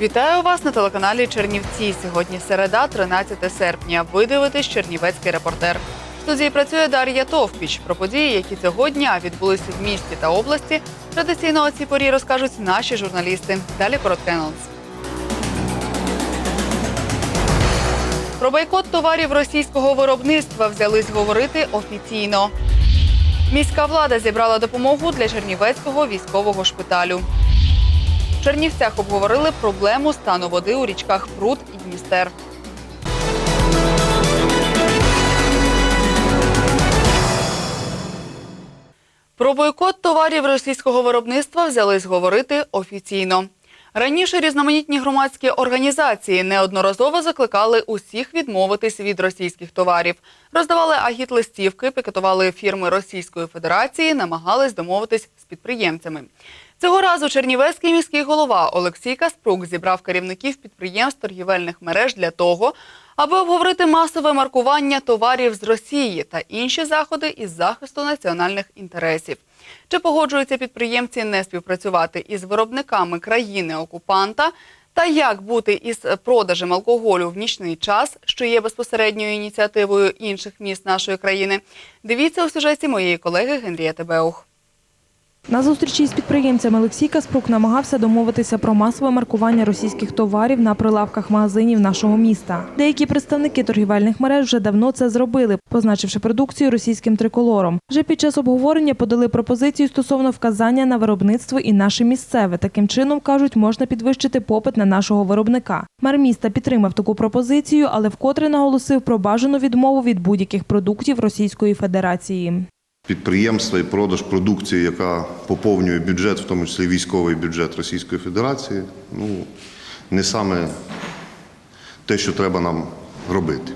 Вітаю вас на телеканалі Чернівці. Сьогодні середа, 13 серпня. Ви дивитесь Чернівецький репортер. В студії працює Дар'я Товпіч. Про події, які цього дня відбулися в місті та області, традиційно о цій порі розкажуть наші журналісти. Далі короткий анонс. Про бойкот товарів російського виробництва взялись говорити офіційно. Міська влада зібрала допомогу для Чернівецького військового шпиталю. Чернівцях обговорили проблему стану води у річках Прут і Дністер. Про бойкот товарів російського виробництва взялись говорити офіційно. Раніше різноманітні громадські організації неодноразово закликали усіх відмовитись від російських товарів, роздавали агіт-листівки, пікетували фірми Російської Федерації, намагались домовитись з підприємцями. Цього разу Чернівецький міський голова Олексій Каспрук зібрав керівників підприємств торгівельних мереж для того, аби обговорити масове маркування товарів з Росії та інші заходи із захисту національних інтересів. Чи погоджуються підприємці не співпрацювати із виробниками країни-окупанта? Та як бути із продажем алкоголю в нічний час, що є безпосередньою ініціативою інших міст нашої країни? Дивіться у сюжеті моєї колеги Генрієти Беух. На зустрічі із підприємцями Олексій Каспрук намагався домовитися про масове маркування російських товарів на прилавках магазинів нашого міста. Деякі представники торгівельних мереж вже давно це зробили, позначивши продукцію російським триколором. Вже під час обговорення подали пропозицію стосовно вказання на виробництво і наше місцеве. Таким чином кажуть, можна підвищити попит на нашого виробника. Мер міста підтримав таку пропозицію, але вкотре наголосив про бажану відмову від будь-яких продуктів Російської Федерації. Підприємства і продаж продукції, яка поповнює бюджет, в тому числі військовий бюджет Російської Федерації, ну не саме те, що треба нам робити.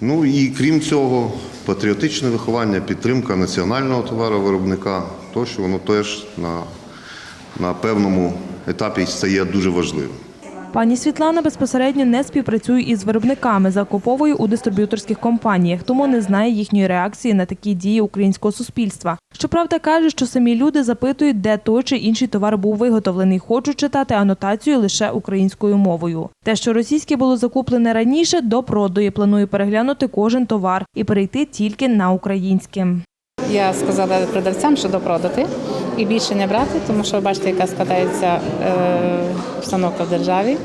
Ну і крім цього, патріотичне виховання, підтримка національного товаровиробника, то що воно теж на, на певному етапі стає дуже важливим. Пані Світлана безпосередньо не співпрацює із виробниками, закуповує у дистриб'юторських компаніях, тому не знає їхньої реакції на такі дії українського суспільства. Щоправда, каже, що самі люди запитують, де той чи інший товар був виготовлений, хочуть читати анотацію лише українською мовою. Те, що російське було закуплене раніше, до продої планує переглянути кожен товар і перейти тільки на українське. Я сказала продавцям, що допродати і більше не брати, тому що бачите, яка складається е, обстановка в державі,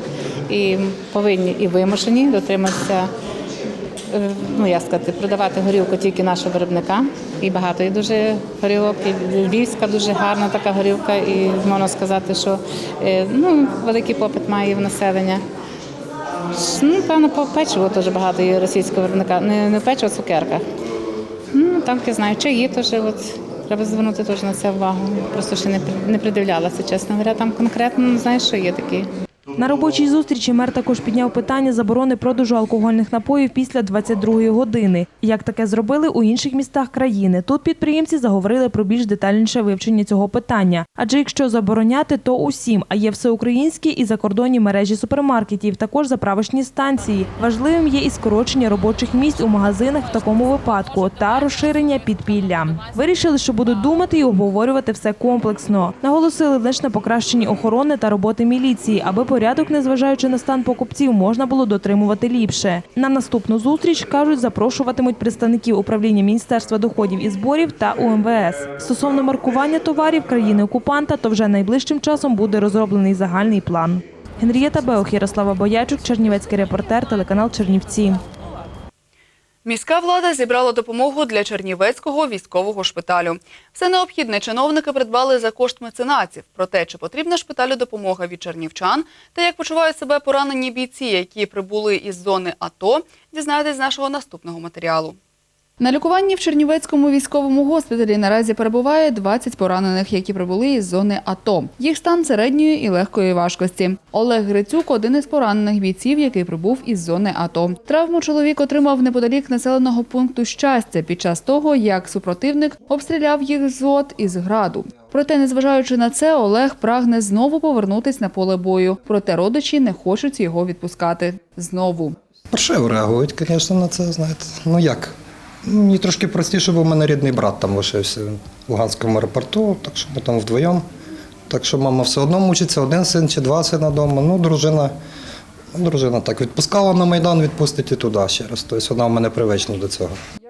і повинні і вимушені дотриматися. е, Ну, як сказати, продавати горілку тільки нашого виробника. І багато є дуже горілок. І львівська дуже гарна така горілка, і можна сказати, що е, ну, великий попит має в населення. Ну, певно, по печиву дуже багато є російського виробника. Не, не печиво, а цукерка. Ну, там я знаю, чаї теж от. Треба звернути теж на це увагу. Просто ще не, придивлялася, чесно говоря. Там конкретно не знаю, що є такі. На робочій зустрічі мер також підняв питання заборони продажу алкогольних напоїв після 22-ї години. Як таке зробили у інших містах країни. Тут підприємці заговорили про більш детальніше вивчення цього питання. Адже якщо забороняти, то усім, а є всеукраїнські і закордонні мережі супермаркетів, також заправочні станції. Важливим є і скорочення робочих місць у магазинах в такому випадку та розширення підпілля. Вирішили, що будуть думати і обговорювати все комплексно. Наголосили лише на покращенні охорони та роботи міліції, аби порядок, незважаючи на стан покупців, можна було дотримувати ліпше. На наступну зустріч кажуть, запрошуватимуть представників управління Міністерства доходів і зборів та УМВС. Стосовно маркування товарів країни окупанта, то вже найближчим часом буде розроблений загальний план. Генрієта Беох, Ярослава Боячук, Чернівецький репортер, телеканал Чернівці. Міська влада зібрала допомогу для Чернівецького військового шпиталю. Все необхідне чиновники придбали за кошт меценатів. Про те, чи потрібна шпиталю допомога від чернівчан та як почувають себе поранені бійці, які прибули із зони АТО, дізнаєтесь з нашого наступного матеріалу. На лікуванні в Чернівецькому військовому госпіталі наразі перебуває 20 поранених, які прибули із зони АТО. Їх стан середньої і легкої важкості. Олег Грицюк – один із поранених бійців, який прибув із зони АТО. Травму чоловік отримав неподалік населеного пункту щастя під час того, як супротивник обстріляв їх з ЗОТ із граду. Проте, незважаючи на це, Олег прагне знову повернутись на поле бою. Проте родичі не хочуть його відпускати. Знову. Паршиво реагують, звісно, на це, знаєте. Ну як? Мені трошки простіше, бо в мене рідний брат там лишився в Луганському аеропорту, так що ми там вдвоєм Так що мама все одно мучиться, один син чи два сина вдома. Ну, дружина, ну, дружина так відпускала на Майдан, відпустить і туди ще раз. Тобто вона в мене привична до цього.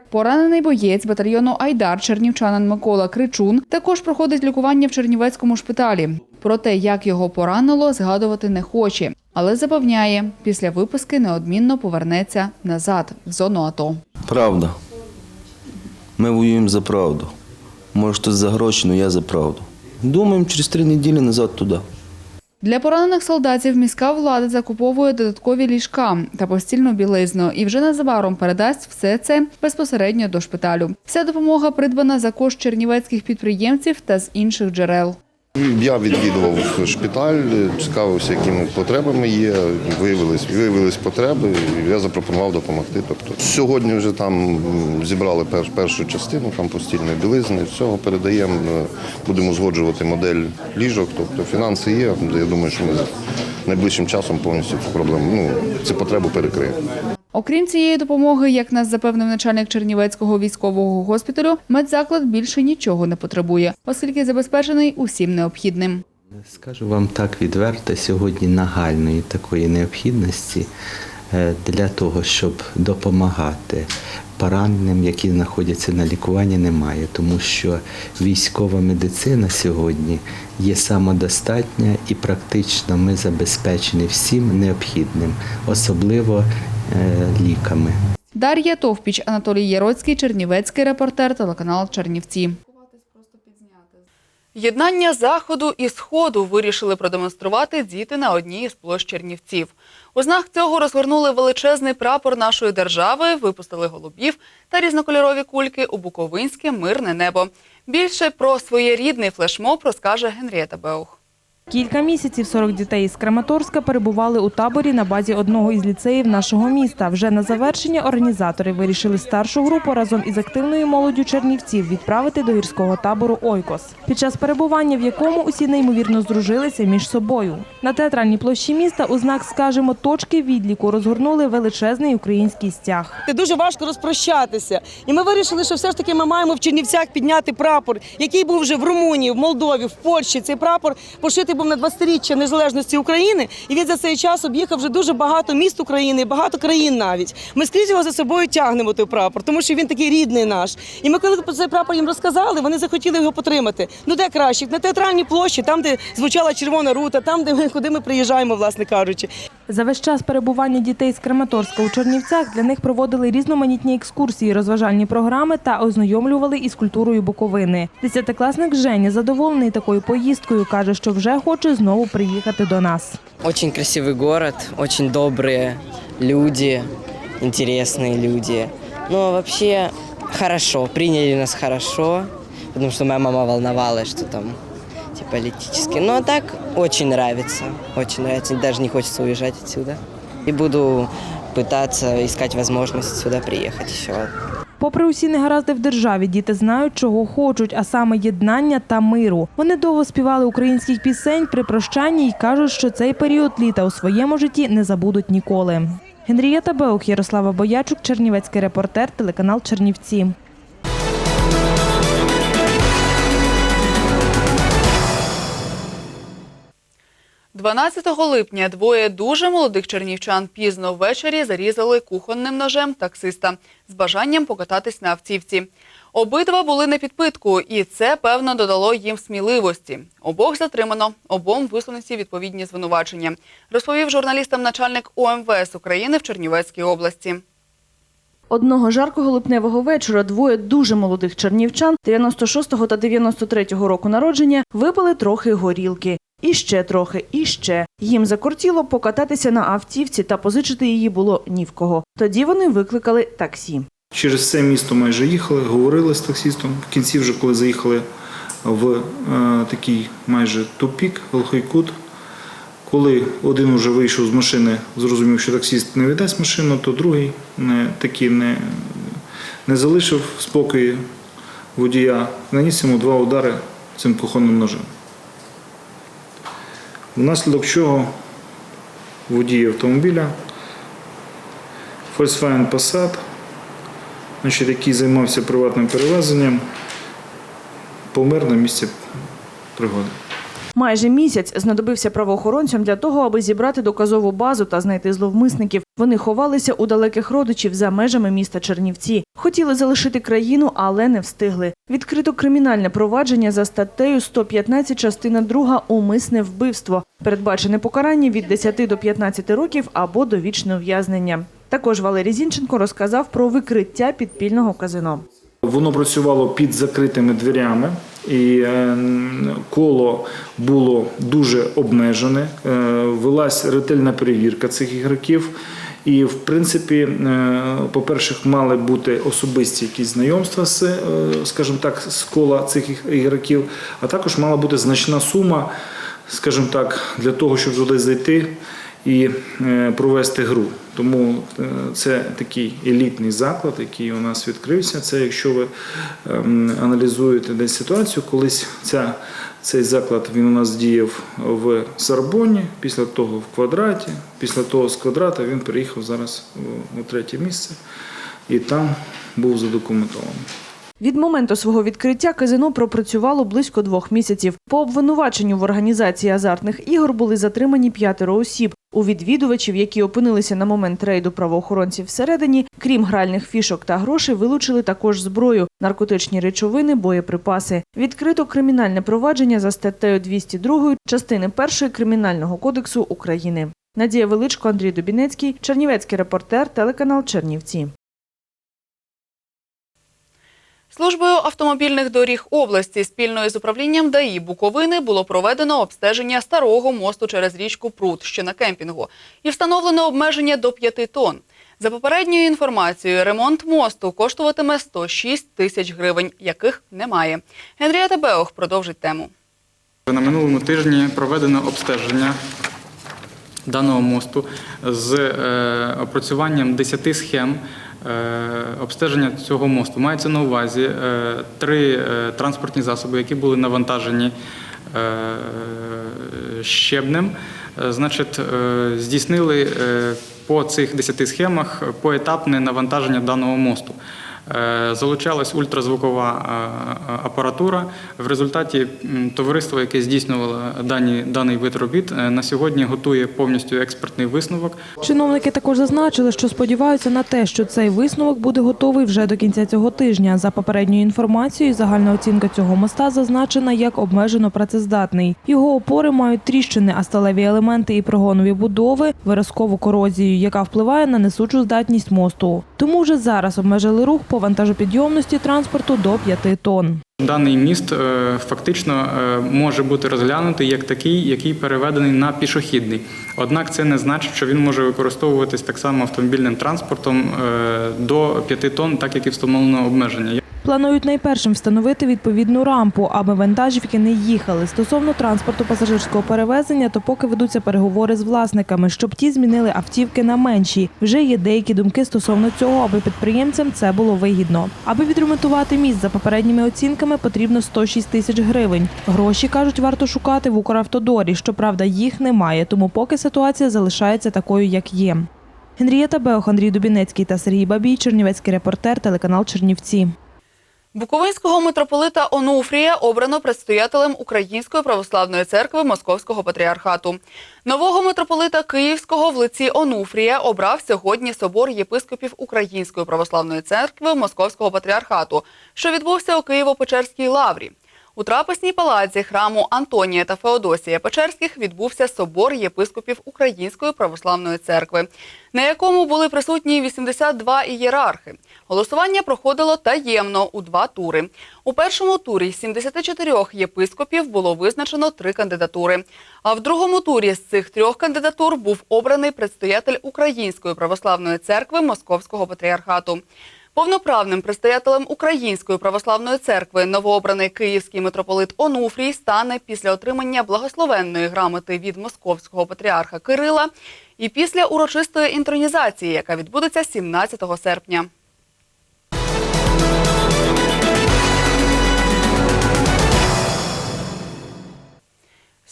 Поранений боєць батальйону Айдар чернівчанин Микола Кричун також проходить лікування в Чернівецькому шпиталі. Про те, як його поранило, згадувати не хоче, але запевняє, після виписки неодмінно повернеться назад в зону АТО. Правда. Ми воюємо за правду. Може, хтось за гроші, але я за правду. Думаємо через три неділі назад туди. Для поранених солдатів міська влада закуповує додаткові ліжка та постільну білизну і вже незабаром передасть все це безпосередньо до шпиталю. Вся допомога придбана за кошт чернівецьких підприємців та з інших джерел. Я відвідував шпиталь, цікавився, якими потребами є. Виявились, виявились потреби, і я запропонував допомогти. Тобто сьогодні вже там зібрали пер- першу частину там постільної білизни. Всього передаємо, е, будемо узгоджувати модель ліжок. Тобто фінанси є. Я думаю, що ми найближчим часом повністю цю проблему, ну цю потребу перекриємо. Окрім цієї допомоги, як нас запевнив начальник Чернівецького військового госпіталю, медзаклад більше нічого не потребує, оскільки забезпечений усім необхідним. Скажу вам так відверто, сьогодні нагальної такої необхідності е, для того, щоб допомагати пораненим, які знаходяться на лікуванні, немає, тому що військова медицина сьогодні є самодостатня і практично ми забезпечені всім необхідним, особливо ліками. Дар'я Товпіч, Анатолій Яроцький, Чернівецький репортер, телеканал Чернівці. Єднання заходу і сходу вирішили продемонструвати діти на одній із площ Чернівців. У знак цього розгорнули величезний прапор нашої держави, випустили голубів та різнокольорові кульки у Буковинське мирне небо. Більше про своєрідний флешмоб розкаже Генрієта Беух. Кілька місяців 40 дітей із Краматорська перебували у таборі на базі одного із ліцеїв нашого міста. Вже на завершення організатори вирішили старшу групу разом із активною молоддю чернівців відправити до гірського табору Ойкос, під час перебування в якому усі неймовірно здружилися між собою. На театральній площі міста у знак, скажімо, точки відліку розгорнули величезний український стяг. Це дуже важко розпрощатися. І ми вирішили, що все ж таки ми маємо в Чернівцях підняти прапор, який був вже в Румунії, в Молдові, в Польщі. Цей прапор пошитий був на 20-річчя незалежності України, і він за цей час об'їхав вже дуже багато міст України, багато країн навіть. Ми скрізь його за собою тягнемо той прапор, тому що він такий рідний наш. І ми, коли про цей прапор їм розказали, вони захотіли його потримати. Ну де краще? На театральній площі, там, де звучала червона рута, там, де ми куди ми приїжджаємо, власне кажучи. За весь час перебування дітей з Краматорська у Чернівцях для них проводили різноманітні екскурсії, розважальні програми та ознайомлювали із культурою Буковини. Десятикласник Женя задоволений такою поїздкою, каже, що вже хоче знову приїхати до нас. Очень красивый город, очень добрые люди, интересные люди. Но вообще хорошо, приняли нас хорошо, потому что моя мама волновалась, что там типа политически. Но так очень нравится, очень нравится, даже не хочется уезжать отсюда. И буду пытаться искать возможность сюда приехать еще. Попри усі негаразди в державі, діти знають, чого хочуть, а саме єднання та миру. Вони довго співали українських пісень при прощанні і кажуть, що цей період літа у своєму житті не забудуть ніколи. Генрієта Беух, Ярослава Боячук, Чернівецький репортер, телеканал Чернівці. – 12 липня двоє дуже молодих чернівчан пізно ввечері зарізали кухонним ножем таксиста з бажанням покататись на автівці. Обидва були на підпитку, і це, певно, додало їм сміливості. Обох затримано, обом висунуті відповідні звинувачення, розповів журналістам начальник ОМВС України в Чернівецькій області. Одного жаркого липневого вечора двоє дуже молодих чернівчан 96-го та 93-го року народження випили трохи горілки. І ще трохи, і ще. Їм закортіло покататися на автівці та позичити її було ні в кого. Тоді вони викликали таксі. Через все місто майже їхали, говорили з таксістом. В кінці, вже коли заїхали в е, такий майже тупік, глухий кут. Коли один уже вийшов з машини, зрозумів, що таксіст не віддасть машину, то другий не, таки не, не залишив спокою водія, наніс йому два удари цим кухонним ножем. Внаслідок чого водій автомобіля Volkswagen Passat значить, який займався приватним перевезенням, помер на місці пригоди. Майже місяць знадобився правоохоронцям для того, аби зібрати доказову базу та знайти зловмисників. Вони ховалися у далеких родичів за межами міста Чернівці. Хотіли залишити країну, але не встигли. Відкрито кримінальне провадження за статтею 115 частина 2 «Умисне вбивство». Передбачене покарання від 10 до 15 років або довічне ув'язнення. Також Валерій Зінченко розказав про викриття підпільного казино. Воно працювало під закритими дверями, і е, коло було дуже обмежене. Е, Велась ретельна перевірка цих ігроків. І, в принципі, е, по-перше, мали бути особисті якісь знайомства з, скажімо так, з кола цих іг- ігроків, а також мала бути значна сума, скажімо так, для того, щоб туди зайти і провести гру. Тому е, це такий елітний заклад, який у нас відкрився. Це якщо ви ем, аналізуєте десь ситуацію, колись ця, цей заклад він у нас діяв в Сорбонні, після того в квадраті, після того з квадрата він переїхав зараз у третє місце і там був задокументований. Від моменту свого відкриття казино пропрацювало близько двох місяців. По обвинуваченню в організації азартних ігор були затримані п'ятеро осіб. У відвідувачів, які опинилися на момент рейду правоохоронців всередині, крім гральних фішок та грошей, вилучили також зброю, наркотичні речовини, боєприпаси. Відкрито кримінальне провадження за статтею 202 частини 1 Кримінального кодексу України. Надія Величко, Андрій Дубінецький, Чернівецький репортер, телеканал Чернівці. Службою автомобільних доріг області спільно із управлінням ДАІ Буковини було проведено обстеження старого мосту через річку Прут, що на кемпінгу, і встановлено обмеження до 5 тонн. За попередньою інформацією, ремонт мосту коштуватиме 106 тисяч гривень, яких немає. Генрієта Беох продовжить тему. На минулому тижні проведено обстеження даного мосту з е, опрацюванням 10 схем обстеження цього мосту. Мається на увазі е, три е, транспортні засоби, які були навантажені е, щебнем. Е, Значить, е, здійснили е, по цих 10 схемах поетапне навантаження даного мосту. Е, Залучалась ультразвукова е, апаратура. В результаті товариство, яке здійснювало дані, даний вид робіт, е, на сьогодні готує повністю експертний висновок. Чиновники також зазначили, що сподіваються на те, що цей висновок буде готовий вже до кінця цього тижня. За попередньою інформацією, загальна оцінка цього моста зазначена як обмежено працездатний. Його опори мають тріщини, а сталеві елементи і прогонові будови виразкову корозію, яка впливає на несучу здатність мосту. Тому вже зараз обмежили рух по вантажопідйомності транспорту до 5 тонн. Даний міст е, фактично е, може бути розглянутий як такий, який переведений на пішохідний. Однак це не значить, що він може використовуватись так само автомобільним транспортом е, до 5 тонн, так як і встановлено обмеження. Планують найпершим встановити відповідну рампу, аби вантажівки не їхали. Стосовно транспорту пасажирського перевезення, то поки ведуться переговори з власниками, щоб ті змінили автівки на менші. Вже є деякі думки стосовно цього, аби підприємцям це було вигідно. Аби відремонтувати міст за попередніми оцінками, потрібно 106 тисяч гривень. Гроші кажуть, варто шукати в Укравтодорі. Щоправда, їх немає, тому поки ситуація залишається такою, як є. Генрієта Беох, Андрій Дубінецький та Сергій Бабій, Чернівецький репортер, телеканал Чернівці. Буковинського митрополита Онуфрія обрано предстоятелем Української православної церкви Московського патріархату. Нового митрополита Київського в лиці Онуфрія обрав сьогодні собор єпископів Української православної церкви Московського патріархату, що відбувся у Києво-Печерській лаврі. У трапезній палаці храму Антонія та Феодосія Печерських відбувся собор єпископів Української православної церкви, на якому були присутні 82 ієрархи. Голосування проходило таємно у два тури. У першому турі з 74 єпископів було визначено три кандидатури. А в другому турі з цих трьох кандидатур був обраний предстоятель Української православної церкви Московського патріархату. Повноправним предстоятелем Української православної церкви новообраний київський митрополит Онуфрій стане після отримання благословенної грамоти від московського патріарха Кирила і після урочистої інтронізації, яка відбудеться 17 серпня.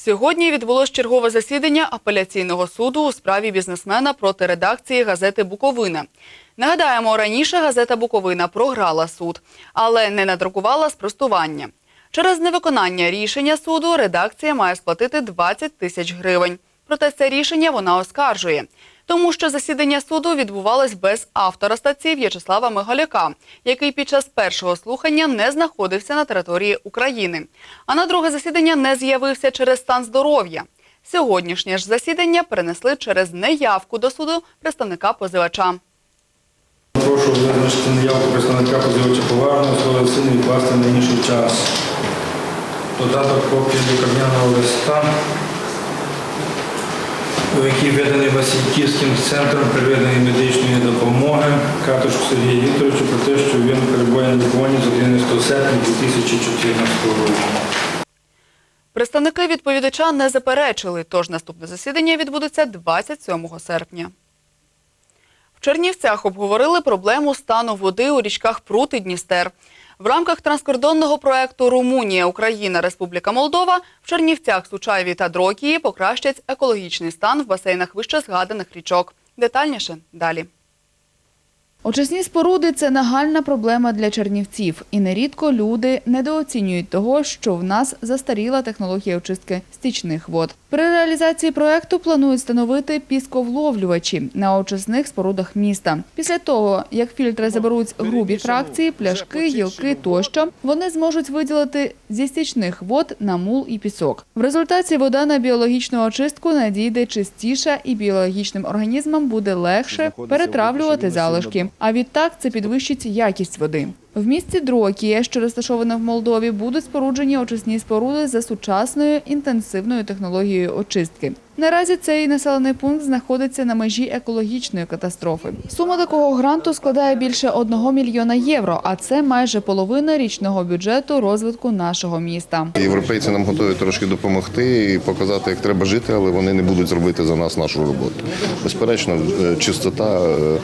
Сьогодні відбулось чергове засідання апеляційного суду у справі бізнесмена проти редакції газети Буковина. Нагадаємо, раніше газета Буковина програла суд, але не надрукувала спростування. Через невиконання рішення суду редакція має сплатити 20 тисяч гривень. Проте це рішення вона оскаржує, тому що засідання суду відбувалось без автора статті В'ячеслава Мигаляка, який під час першого слухання не знаходився на території України. А на друге засідання не з'явився через стан здоров'я. Сьогоднішнє ж засідання перенесли через неявку до суду представника позивача. Прошу визначити неявку представника позивача поважного свого сина відкласти на інший час. Додаток копії лікарняного листа, який виданий Васильківським центром первинної медичної допомоги Катушку Сергію Вікторовичу про те, що він перебуває на лікуванні з 11 серпня 2014 року. Представники відповідача не заперечили, тож наступне засідання відбудеться 27 серпня. В Чернівцях обговорили проблему стану води у річках Прут і Дністер. В рамках транскордонного проекту Румунія, Україна, Республіка Молдова в Чернівцях, Сучаєві та Дрокії покращать екологічний стан в басейнах вище згаданих річок. Детальніше далі. Очисні споруди це нагальна проблема для чернівців, і нерідко люди недооцінюють того, що в нас застаріла технологія очистки стічних вод. При реалізації проекту планують встановити пісковловлювачі на очисних спорудах міста. Після того, як фільтри заберуть грубі фракції, пляшки, гілки тощо, вони зможуть виділити зі стічних вод на мул і пісок. В результаті вода на біологічну очистку надійде чистіша і біологічним організмам буде легше перетравлювати залишки. А відтак це підвищить якість води. В місті Дрокія, що розташоване в Молдові, будуть споруджені очисні споруди за сучасною інтенсивною технологією очистки. Наразі цей населений пункт знаходиться на межі екологічної катастрофи. Сума такого гранту складає більше 1 мільйона євро, а це майже половина річного бюджету розвитку нашого міста. Європейці нам готові трошки допомогти і показати, як треба жити, але вони не будуть зробити за нас нашу роботу. Безперечно, е, чистота е,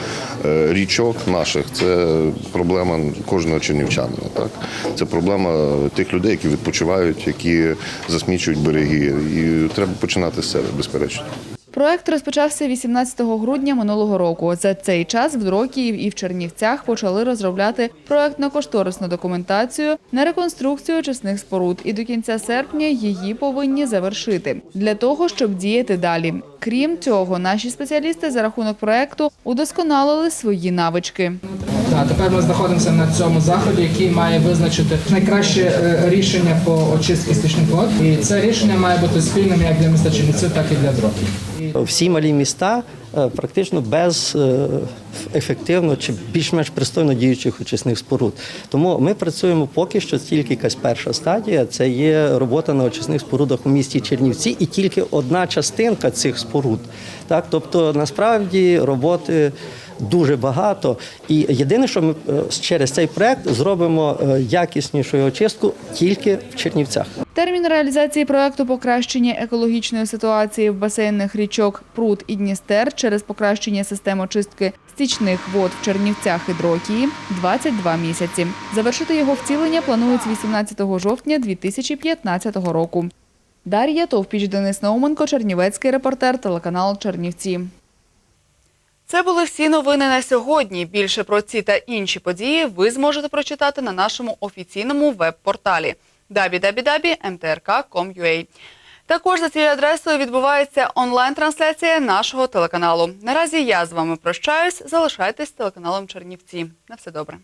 е, річок наших це проблема кожного чернівчанина. Так це проблема тих людей, які відпочивають, які засмічують береги. І треба починати з себе, безперечно. Проект розпочався 18 грудня минулого року. За цей час в Дрокії і в Чернівцях почали розробляти проектно-кошторисну документацію на реконструкцію очисних споруд, і до кінця серпня її повинні завершити для того, щоб діяти далі. Крім цього, наші спеціалісти за рахунок проекту удосконалили свої навички. Так, тепер ми знаходимося на цьому заході, який має визначити найкраще е, рішення по очистці стічних вод. І це рішення має бути спільним як для міста Чернівців, так і для Дроків. Всі малі міста е, практично без е, ефективно чи більш-менш пристойно діючих очисних споруд. Тому ми працюємо поки що тільки якась перша стадія. Це є робота на очисних спорудах у місті Чернівці, і тільки одна частинка цих споруд. Так, тобто насправді роботи. Дуже багато, і єдине, що ми е, через цей проект зробимо е, якіснішу очистку тільки в Чернівцях. Термін реалізації проекту покращення екологічної ситуації в басейнах річок Прут і Дністер через покращення систем очистки стічних вод в Чернівцях і Дрокії – 22 місяці. Завершити його втілення планують з 18 жовтня 2015 року. Дар'я Товпіч, Денис Науменко, Чернівецький репортер, телеканал Чернівці. Це були всі новини на сьогодні. Більше про ці та інші події ви зможете прочитати на нашому офіційному веб-порталі www.mtrk.com.ua. Також за цією адресою відбувається онлайн-трансляція нашого телеканалу. Наразі я з вами прощаюсь. Залишайтесь телеканалом Чернівці. На все добре.